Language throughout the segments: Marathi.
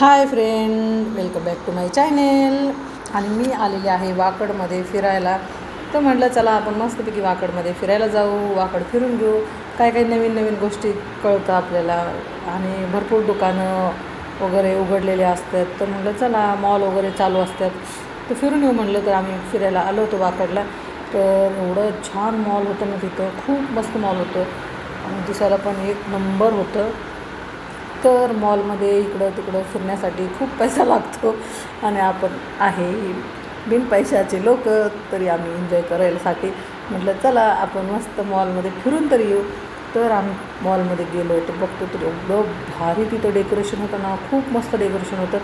Hi friend welcome back to my channel आणि मी आलेली आहे वाकडमध्ये फिरायला. तर म्हटलं चला आपण मस्तपैकी वाकडमध्ये फिरायला जाऊ वाकड फिरून घेऊ. काय काही नवीन नवीन गोष्टी कळतं आपल्याला. आणि भरपूर दुकानं वगैरे उघडलेले असतात. तर म्हटलं चला मॉल वगैरे चालू असतात. तर फिरून येऊ म्हटलं तर आम्ही फिरायला आलो होतो वाकडला. तर एवढं छान मॉल होतं ना तिथं. खूप मस्त मॉल होतं. आणि दिसायला पण एक नंबर होतं. तर मॉलमध्ये इकडं तिकडं फिरण्यासाठी खूप पैसा लागतो आणि आपण आहे बिन पैशाचे लोक तरी आम्ही एन्जॉय करायलासाठी म्हटलं चला आपण मस्त मॉलमध्ये फिरून तरी येऊ. तर आम्ही मॉलमध्ये गेलो तर बघतो तर एवढं भारी तिथं डेकोरेशन होतं ना खूप मस्त डेकोरेशन होतं.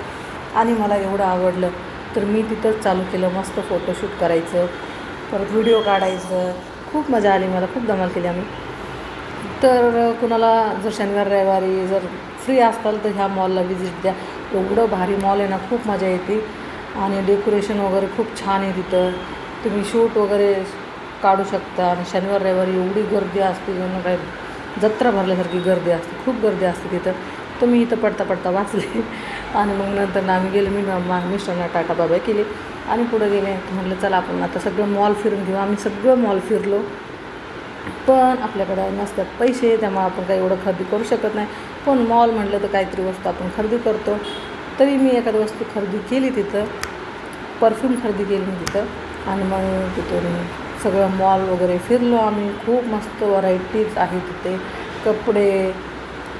आणि मला एवढं आवडलं तर मी तिथंच चालू केलं मस्त फोटोशूट करायचं परत व्हिडिओ काढायचं. खूप मजा आली मला खूप धमाल केली आम्ही. तर कुणाला जर शनिवार रविवारी जर फ्री असताल तर ह्या मॉलला व्हिजिट द्या. एवढं भारी मॉल आहे ना खूप मजा येते. आणि डेकोरेशन वगैरे खूप छान आहे तिथं. तुम्ही शूट वगैरे काढू शकता. आणि शनिवार रविवारी एवढी गर्दी असते जणू काय जत्रा भरल्यासारखी गर्दी असते. खूप गर्दी असते तिथं. तर मी इथं पडता पडता वाचले. आणि मग नंतर आम्ही गेले मी मा मिस्टरना टाटा बाबा केले. आणि पुढं गेले म्हटलं चला आपण आता सगळं मॉल फिरून घेऊ. आम्ही सगळं मॉल फिरलो. पण आपल्याकडं नसतात पैसे त्यामुळे आपण काही एवढं खरेदी करू शकत नाही. पण मॉल म्हटलं तर काहीतरी वस्तू आपण खरेदी करतो. तरी मी एखादी वस्तू खरेदी केली तिथं परफ्यूम खरेदी केली मी तिथं आणि मग तिथून सगळं मॉल वगैरे फिरलो आम्ही. खूप मस्त व्हरायटीज आहे तिथे. कपडे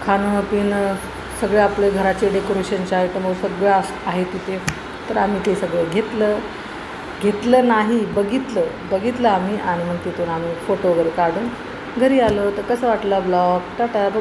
खाणं पिणं सगळे आपले घराचे डेकोरेशनचे आयटम सगळं आहे तिथे. तर आम्ही ते सगळं घेतलं. घेतलं नाही बघितलं बघितलं आम्ही आणि मग तिथून आम्ही फोटो वगैरे काढून घरी आलो. तर कसं वाटलं ब्लॉग टाटा बाबा